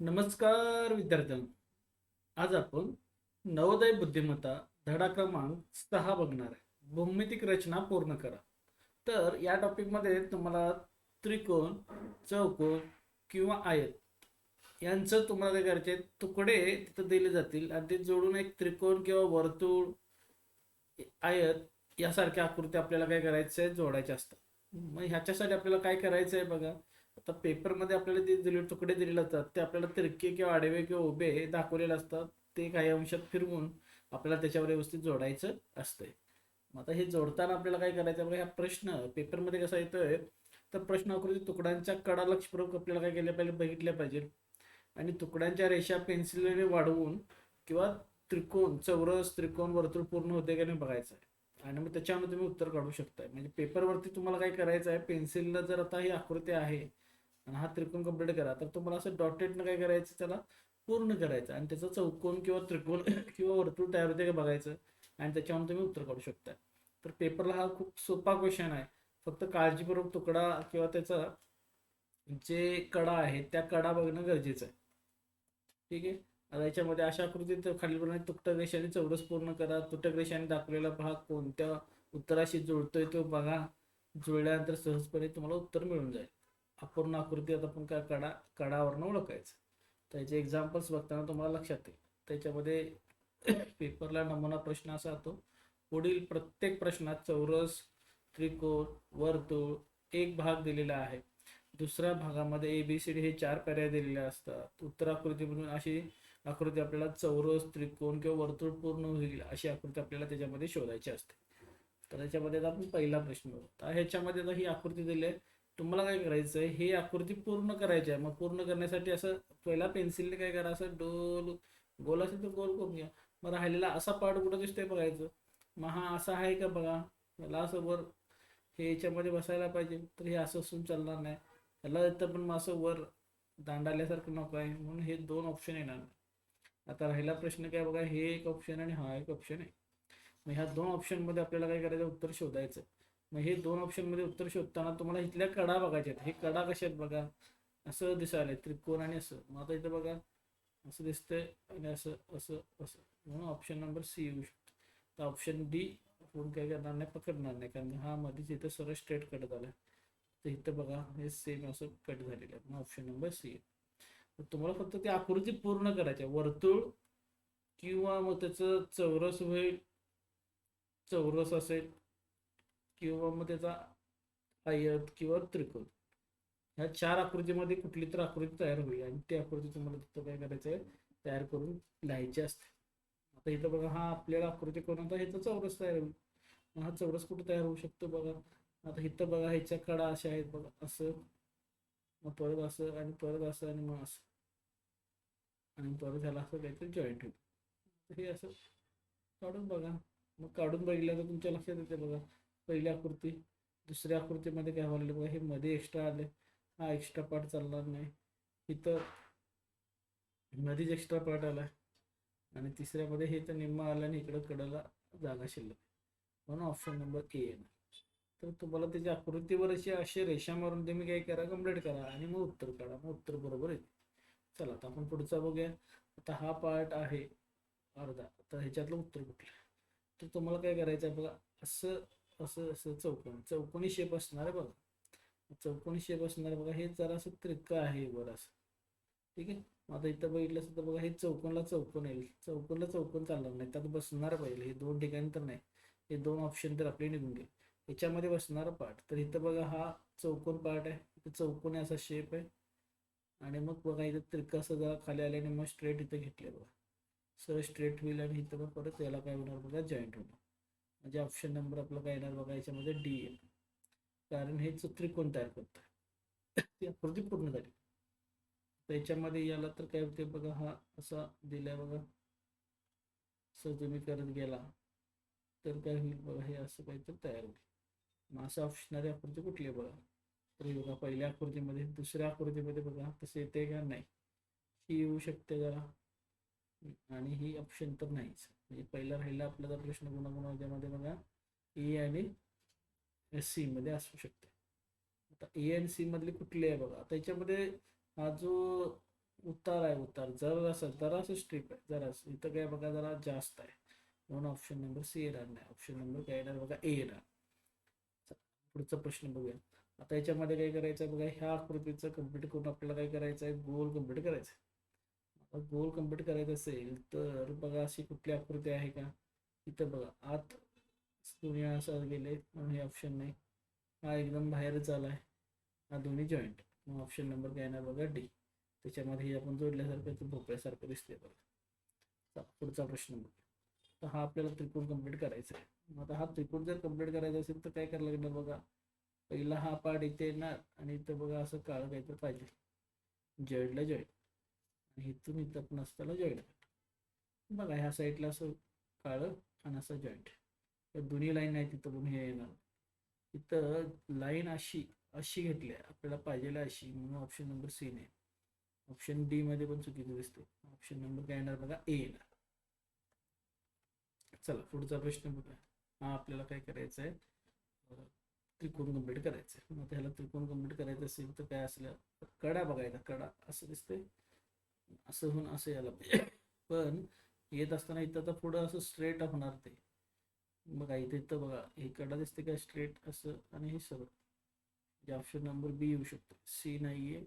नमस्कार विद्यार्थ्यांनो. आज आपण नवोदय बुद्धिमत्ता धडा क्रमांक सहा बघणार आहे. भौमितिक रचना पूर्ण करा. तर या टॉपिकमध्ये तुम्हाला त्रिकोण चौकोन किंवा आयत यांचं तुम्हाला काय करायचे तुकडे तिथं दिले जातील. आणि ते जोडून एक त्रिकोण किंवा वर्तुळ आयत यासारख्या आकृती आपल्याला काय करायचं आहे जोडायच्या असतात. मग ह्याच्यासाठी आपल्याला काय करायचं आहे बघा? आता पेपरमध्ये आपल्याला ते दिले तुकडे दिलेले असतात ते आपल्याला तिरके किंवा आडवे किंवा उभे हे दाखवलेले असतात ते काही अंशात फिरवून आपल्याला त्याच्यावर व्यवस्थित जोडायचं असतंय. मग आता हे जोडताना आपल्याला काय करायचं म्हणजे हा प्रश्न पेपरमध्ये कसा येतोय तर प्रश्न आकृती तुकड्यांच्या कडा लक्षपूर्वक आपल्याला काय केलं पाहिजे बघितल्या पाहिजे. आणि तुकड्यांच्या रेषा पेन्सिलने वाढवून किंवा त्रिकोण चौरस त्रिकोण वर्तुळ पूर्ण होते का नाही बघायचं आहे. आणि मग त्याच्यामध्ये तुम्ही उत्तर काढू शकताय. म्हणजे पेपरवरती तुम्हाला काय करायचं आहे पेन्सिलला जर आता ही आकृती आहे आणि हा त्रिकोण कंप्लीट करा. तर तुम्हाला असं डॉटेडनं काय करायचं? त्याला पूर्ण करायचं. आणि त्याचा चौकोन किंवा त्रिकोण किंवा वर्तुळ तयार होते का बघायचं? आणि त्याच्यावर तुम्ही उत्तर काढू शकता. तर पेपरला हा खूप सोपा क्वेश्चन आहे. फक्त काळजीपूर्वक तुकडा किंवा त्याचा जे कडा आहे त्या कडा बघणं गरजेचं आहे. ठीक आहे? आता याच्यामध्ये अशा आकृतीत खालीलप्रमाणे तुटक रेषाने चौरस पूर्ण करा. तुटक रेषाने दाखवलेला भाग कोणत्या उत्तराशी जुळतोय तो बघा. जुळल्यानंतर सहजपणे तुम्हाला उत्तर मिळून जाईल. अपूर्ण आकृती आता आपण काय कडा कडावरनं ओळखायचं. त्याचे एक्झाम्पल्स बघताना तुम्हाला लक्षात येईल. त्याच्यामध्ये पेपरला नमुना प्रश्न असा होतो पुढील प्रत्येक प्रश्नात चौरस त्रिकोण वर्तुळ एक भाग दिलेला आहे. दुसऱ्या भागामध्ये ए बी सी डी हे चार पर्याय दिलेले असतात. उत्तर आकृती म्हणून अशी आकृती आपल्याला चौरस त्रिकोण किंवा वर्तुळ पूर्ण होईल अशी आकृती आपल्याला त्याच्यामध्ये शोधायची असते. तर त्याच्यामध्ये आता आपण पहिला प्रश्न बघतो तर ह्याच्यामध्ये आता ही आकृती दिली आहे. तुम्हाला काय करायचं आहे हे आकृती पूर्ण करायची आहे. मग पूर्ण करण्यासाठी असं पहिला पेन्सिलने काय करा? असं डोल गोल असेल तर गोल करून घ्या. मग राहिलेला असा पार्ट कुठं दिसतोय बघायचं? मग हा असा आहे का बघा? मला असं वर हे याच्यामध्ये बसायला पाहिजे. तर हे असं असून चालणार नाही. याला तर पण मग असं वर दांडाल्यासारखं नको आहे. म्हणून हे दोन ऑप्शन येणार नाही. आता राहिला प्रश्न काय बघा? हे एक ऑप्शन आणि हा एक ऑप्शन आहे. मग ह्या दोन ऑप्शनमध्ये आपल्याला काय करायचं? उत्तर शोधायचं मग हे दोन ऑप्शनमध्ये उत्तर शोधताना तुम्हाला इथल्या कडा बघायच्या आहेत. हे कडा कशा आहेत बघा. असं दिसायला त्रिकोण आणि असं. मग आता इथं बघा. असं दिसतंय आणि असं असं असं. म्हणून ऑप्शन नंबर सी येऊ शकतो. तर ऑप्शन डी आपण काय करणार नाही पकडणार नाही. कारण हा मध्येच इथं सरळ स्ट्रेट कट झाला तर इथं बघा हे सेम असं कट झालेलं आहे. मग ऑप्शन नंबर सी आहे. तुम्हाला फक्त ती आकृती पूर्ण करायची आहे वर्तुळ किंवा मग त्याचं चौरस होईल चौरस असेल किंवा मग त्याचा आयत किंवा त्रिकोण. ह्या चार आकृतीमध्ये कुठली तर आकृती तयार होईल आणि ती आकृती तुम्हाला तिथं काय करायचं आहे तयार करून लिहायची असते. आता इथं बघा हा आपल्याला आकृती करून आता ह्याचा चौरस तयार होईल. मग हा चौरस कुठं तयार होऊ शकतो बघा? आता इथं बघा ह्याच्या कडा अशा आहेत बघा असं. मग परत असं आणि परत असं आणि मग असं. आणि परत ह्याला असं काहीतरी जॉईंट होईल. हे असं काढून बघा. मग काढून बघितलं तर तुमच्या लक्षात येते बघा. पहिली आकृती दुसऱ्या आकृतीमध्ये काय व्हायला बघा हे मध्ये एक्स्ट्रा आले. हा एक्स्ट्रा पार्ट चालणार नाही. इथं मध्येच एक्स्ट्रा पार्ट आला. आणि तिसऱ्यामध्ये हे तर निम्मा आलं आणि इकडं कडेला जागा शिल्लक. म्हणून ऑप्शन नंबर ए येणार. तर तुम्हाला त्याच्या आकृतीवर अशी अशी रेषा मारून तुम्ही काय करा कंप्लीट करा आणि मग उत्तर काढा. मग उत्तर बरोबर येते. चला आता आपण पुढचा बघूया. आता हा पार्ट आहे अर्धा. तर ह्याच्यातलं उत्तर कुठलं? तर तुम्हाला काय करायचं आहे बघा असं असं असं चौकोन चौकोनी शेप असणार आहे बघा. चौकोनी शेप असणार बघा हे जरा असं त्रिक आहे वर असं. ठीक आहे? मग आता इथं बघितलं असं तर बघा हे चौकोनला चौकोन येईल. चौकोनला चौकोन चालणार नाही. त्यात बसणार पाहिजे. हे दोन ठिकाणी तर नाही. हे दोन ऑप्शन तर आपले निघून गेले. याच्यामध्ये बसणार पार्ट तर इथं बघा हा चौकोन पार्ट आहे. इथं चौकोनी असा शेप आहे. आणि मग बघा इथं त्रिका जरा खाली आल्याने मग स्ट्रेट इथं घेतले बघा. सरळ स्ट्रेट होईल आणि इथं मग परत याला काय होणार बघा जॉईंट होणार. म्हणजे ऑप्शन नंबर आपला काय येणार बघा याच्यामध्ये डी येणार कारण हे त्रिकोण तयार करतं ती आकृती पूर्ण झाली. त्याच्यामध्ये याला तर काय होते बघा हा असा दिलाय बघा. असं तुम्ही करत गेला तर काय होईल बघा हे असं काहीतरी तयार होईल. मग असं ऑप्शनरी आकृती कुठली आहे बघा? तर हे बघा पहिल्या आकृतीमध्ये दुसऱ्या आकृतीमध्ये बघा तसं येते का? नाही. ही येऊ शकते जरा. आणि ही ऑप्शन तर नाहीच. म्हणजे पहिला राहिला आपला जर प्रश्न गुणागुणामध्ये बघा ए आणि एस सी मध्ये असू शकते. आता ए आणि सी मधली कुठली आहे बघा? त्याच्यामध्ये हा जो उतार आहे उतार जरा असं स्ट्रिप आहे जरासं इथं काय बघा जरा जास्त आहे. म्हणून ऑप्शन नंबर सी येणार नाही. ऑप्शन नंबर काय येणार बघा? ए येणार. पुढचा प्रश्न बघूया. आता याच्यामध्ये काय करायचं आहे बघा? ह्या आकृतीचं कंप्लीट करून आपल्याला काय करायचं आहे? गोल कंप्लीट करायचं आहे. गोल कंप्लीट करायचं असेल तर बघा अशी कुठली आकृती आहे का? इथं बघा आत दोन्ही असं गेले म्हणून हे ऑप्शन नाही. हा एकदम बाहेरच आला आहे हा दोन्ही जॉईंट मग ऑप्शन नंबर काय ना बघा डी त्याच्यामध्ये हे आपण जोडल्यासारखं तर भोपळ्यासारखं दिसते बघा. पुढचा प्रश्न बघा तर हा आपल्याला त्रिकोण कंप्लीट करायचा आहे. मग आता हा त्रिकोण जर कंप्लीट करायचा असेल तर काय करायला लागणार बघा? पहिला हा पार्ट इथे येणार आणि इथं बघा असं काळं काहीतरी पाहिजे. जॉईंटला जॉईंट इथून इथं पण असताना जॉईंट बघा ह्या साईडला असं काळं आणि असं जॉईंट तर दोन्ही लाईन आहे तिथं पण हे येणार. इथं लाईन अशी अशी घेतली आहे. आपल्याला पाहिजे अशी. म्हणून ऑप्शन नंबर सी नाही ऑप्शन डी मध्ये पण चुकीचं दिसते ऑप्शन नंबर काय येणार बघा? ए येणार. चला पुढचा प्रश्न बघा हा आपल्याला काय करायचं आहे? त्रिकोण कंप्लीट करायचं मग त्याला त्रिकोण कंप्लीट करायचं असेल तर काय असलं? तर कडा बघायचा कडा असं दिसतंय. असं होऊन असं यायला पाहिजे. पण येत असताना इथं तर पुढं असं स्ट्रेट होणार ते. बघा इथे इथं बघा. हे कडा दिसते काय स्ट्रेट असं आणि हे सरळ जे ऑप्शन नंबर बी येऊ शकतो. सी नाही आहे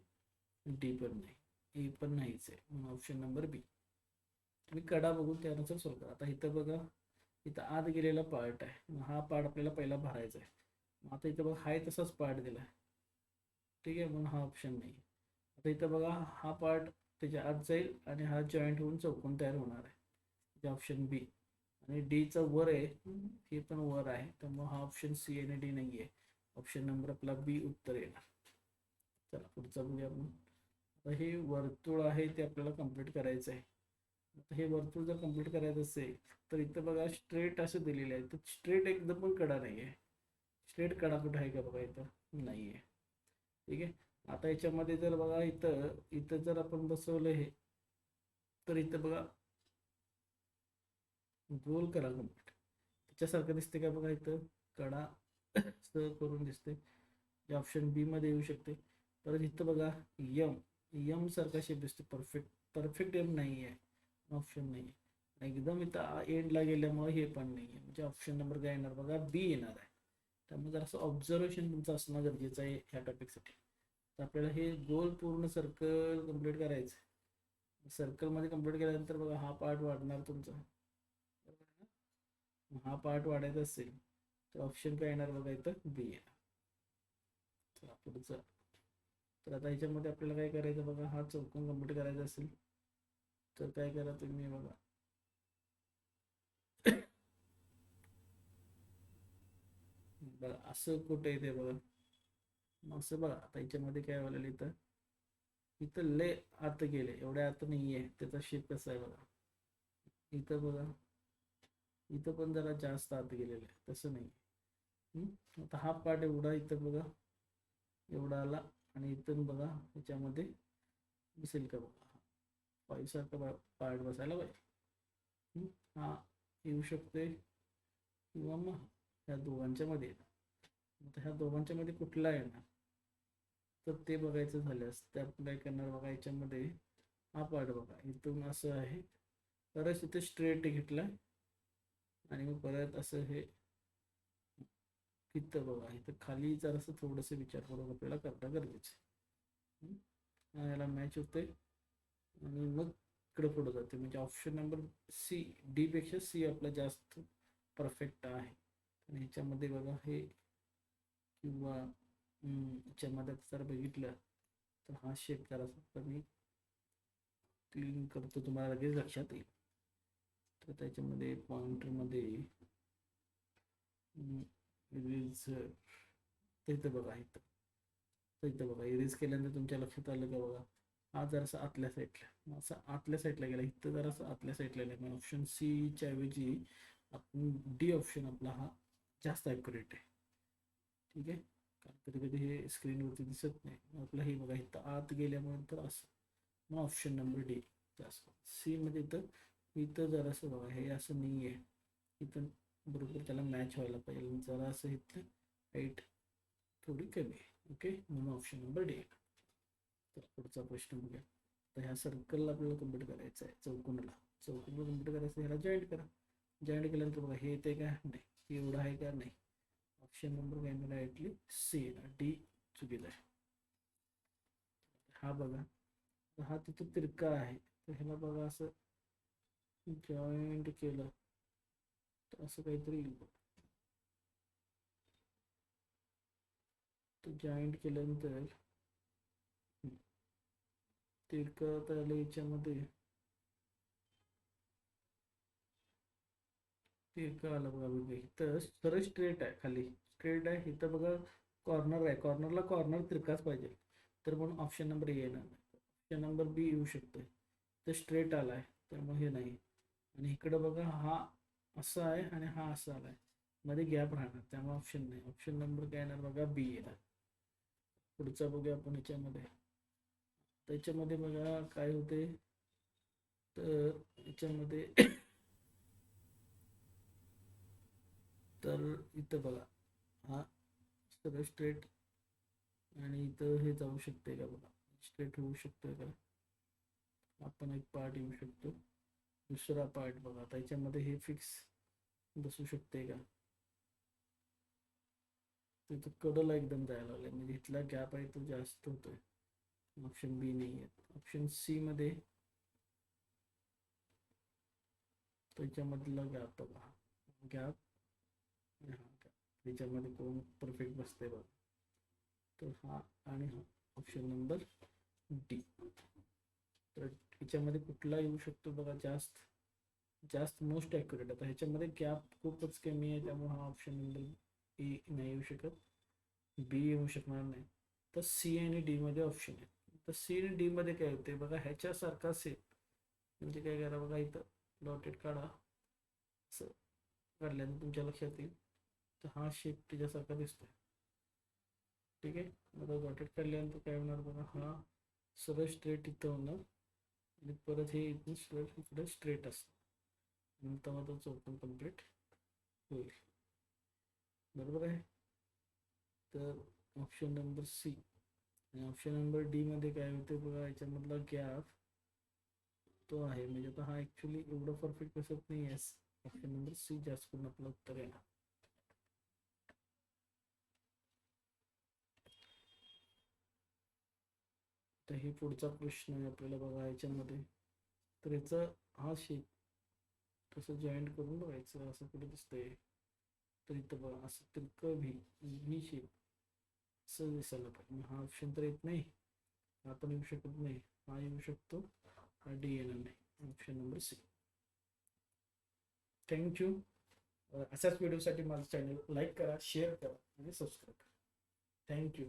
डी पण नाही. ए पण नाहीच आहे. म्हणून ऑप्शन नंबर बी तुम्ही कडा बघून त्यानुसार सॉल्व करा. आता इथं बघा इथं आत गेलेला पार्ट आहे. मग हा पार्ट आपल्याला पहिला भरायचा आहे. मग आता इथं बघा हाय तसाच पार्ट दिला आहे ठीक आहे म्हणून हा ऑप्शन नाही आता इथं बघा हा पार्ट त्याच्या आत जाईल आणि हा जॉईंट होऊन चौकोन तयार होणार आहे. जे ऑप्शन बी आणि डीचा वर आहे हे पण वर आहे. त्यामुळे हा ऑप्शन सी आणि डी नाही आहे ऑप्शन नंबर आपला बी उत्तर येणार. चला पुढचा बघूया आपण. आता हे वर्तुळ आहे ते आपल्याला कंप्लीट करायचं आहे आता हे वर्तुळ जर कंप्लीट करायचं असेल तर इथं बघा स्ट्रेट असं दिलेलं आहे. तर स्ट्रेट एकदम पण कडा नाही आहे स्ट्रेट कडा कुठं आहे का बघा इथं? नाही आहे ठीक आहे? आता याच्यामध्ये जर बघा इथं इथं जर आपण बसवलं हे तर इथं बघा गोल करा कंप्लीट त्याच्यासारखं दिसते का बघा इथं? कडा सह करून दिसते जे ऑप्शन बी मध्ये येऊ शकते परत इथं बघा यम यम सारखा शेप दिसतो परफेक्ट परफेक्ट एम नाही आहे ऑप्शन नाही आहे एकदम इथं एंडला गेल्यामुळे हे पण नाही आहे म्हणजे ऑप्शन नंबर काय येणार? बघा बी येणार आहे. त्यामुळे जरासं ऑब्झर्वेशन तुमचं असणं गरजेचं आहे ह्या टॉपिकसाठी तर आपल्याला हे गोल पूर्ण सर्कल कंप्लीट करायचं आहे सर्कलमध्ये कंप्लीट केल्यानंतर बघा हा पार्ट वाढणार तुमचा. हा पार्ट वाढायचा असेल तर ऑप्शन काय येणार बघा इथं? बी येणार. पुढचं तर आता याच्यामध्ये आपल्याला काय करायचं बघा हा चौकोन कंप्लीट करायचा असेल तर काय करा तुम्ही बघा. बघा असं कुठे येते बघा. मग असं बघा आता याच्यामध्ये काय व्हायला इथं? इथं ले आत गेले एवढ्या आत नाहीये. त्याचा शेप कसा आहे बघा? इथं बघा. इथं पण जरा जास्त आत गेलेलं आहे तसं नाही आता हा पार्ट एवढा इथं बघा. एवढा आला आणि इथून बघा याच्यामध्ये दिसेल का बघा? पायसारखा पार्ट बसायला पाहिजे. हा येऊ शकते किंवा मग ह्या दोघांच्या मध्ये येणार ह्या दोघांच्या मध्ये कुठला येणार? तर ते बघायचं झाल्यास तर काय करणार बघा याच्यामध्ये हा पार्ट बघा. इथून असं आहे. परत इथे स्ट्रेट घेतला. आणि मग परत असं हे इथं बघा. इथं खाली जर असं थोडंसं विचार करून आपल्याला करणं गरजेचं आहे. याला मॅच होते आणि मग इकडे पुढे जाते. म्हणजे ऑप्शन नंबर सी डी पेक्षा सी आपला जास्त परफेक्ट आहे. आणि ह्याच्यामध्ये बघा हे किंवा च्या याच्यामध्ये जर बघितलं तर हा शेप जरासा मी क्लीन करतो तुम्हाला लगेच लक्षात येईल. तर त्याच्यामध्ये पॉइंटरमध्ये इरेज तर बघा इथं. तर इथं बघा इरेज केल्यानंतर तुमच्या लक्षात आलं का बघा? हा जरासा आतल्या साईडला असं आतल्या साईडला गेला इथं जरासं आतल्या साईडला गेला. पण ऑप्शन सीच्या ऐवजी आपण डी ऑप्शन आपला हा जास्त ॲक्युरेट आहे. ठीक आहे? कारण कधी कधी हे स्क्रीनवरती दिसत नाही. मग आपलं हे बघा इथं आत गेल्यानंतर असं. मग ऑप्शन नंबर डी जास्त. सी मध्ये इथं इथं जरासं बघा हे असं नाही आहे इथं बरोबर त्याला मॅच व्हायला पाहिजे. जरा असं इथलं हाईट थोडी कमी आहे. ओके म्हणून ऑप्शन नंबर डी तर पुढचा प्रश्न बघूया. तर ह्या सर्कलला आपल्याला कंप्लीट करायचं आहे. चौकोनाला. चौकोनला कंप्लीट करायचं ह्याला जॉईंट करा. जॉईंट केल्यानंतर बघा हे येते का? नाही. एवढं आहे का? नाही. ऑप्शन नंबर काय मला ॲटली सी डी चुकीला आहे हा बघा. हा तिथं तिरका आहे. तर ह्याला बघा असं जॉईंट केलं. तर असं काहीतरी येईल बघ. तर जॉईंट केल्यानंतर तिरका तिरकं तर याच्यामध्ये. तिरकं आलं बघा बघा इथं सरळ स्ट्रेट आहे खाली. स्ट्रेट आहे इथं बघा कॉर्नर आहे. कॉर्नरला कॉर्नर तिरकाच पाहिजे. तर म्हणून ऑप्शन नंबर येणार नाही. ऑप्शन नंबर बी येऊ शकतोय. तर स्ट्रेट आला आहे त्यामुळे हे नाही. आणि इकडं बघा हा असा आहे आणि हा असा आला आहे मध्ये गॅप राहणार त्यामुळे ऑप्शन नाही. ऑप्शन नंबर काय येणार बघा बी येणार. पुढचा बघूया आपण याच्यामध्ये. त्याच्यामध्ये बघा काय होते? तर याच्यामध्ये तर इथं बघा. हा सगळं स्ट्रेट आणि इथं हे जाऊ शकते का बघा? स्ट्रेट होऊ शकतोय का? आपण एक पार्ट येऊ शकतो. दुसरा पार्ट बघा. त्याच्यामध्ये हे फिक्स बसू शकते का? तिथं कडला एकदम जायला लागले म्हणजे इथला गॅप आहे तो जास्त होतोय. ऑप्शन बी नाही आहे. ऑप्शन सी मध्ये त्याच्यामधला गॅप बघा. गॅप याच्यामध्ये कोण परफेक्ट बसते बघा. तर हा आणि हा ऑप्शन नंबर डी तर याच्यामध्ये कुठला येऊ शकतो बघा जास्त जास्त मोस्ट ॲक्युरेट आता ह्याच्यामध्ये गॅप खूपच कमी आहे त्यामुळे हा ऑप्शन नंबर ए नाही येऊ शकत. बी येऊ शकणार नाही. तर सी आणि डी मध्ये ऑप्शन आहे. तर सी आणि डी मध्ये काय होते बघा ह्याच्यासारखा सेप म्हणजे काय करा बघा इथं डॉटेड काढा. असं काढल्यानं तुमच्या लक्षात येईल तर हा शेप त्याच्यासारखा दिसतोय. ठीक आहे? आता डॉटेड काढल्यानंतर काय होणार बघा? हा सरळ स्ट्रेट इथं होणार. आणि परत हे इथून सरळ इकडे स्ट्रेट असतं नंतर मग तो चौकन कंप्लीट होईल. बरोबर आहे? तर ऑप्शन नंबर सी आणि ऑप्शन नंबर डी मध्ये काय होते बघा? याच्यामधला गॅप तो आहे. म्हणजे आता हा ॲक्च्युली एवढं परफेक्ट बसत नाही आहे ऑप्शन नंबर सी जास्त करून आपलं उत्तर येणार. तर हे पुढचा प्रश्न आहे आपल्याला बघा याच्यामध्ये तर याचा हा शेप तसं जॉईंट करून बघायचं असं कुठे दिसतंय. तर इथं बघा असं तिरकं व्ही व्ही शेप असं दिसायला पाहिजे. हा ऑप्शन तर येत नाही. हा पण येऊ शकत नाही. हा येऊ शकतो. हा डी येणार नाही. ऑप्शन नंबर सी थँक्यू अशाच व्हिडिओसाठी माझं चॅनल लाईक करा शेअर करा आणि सबस्क्राईब करा. थँक्यू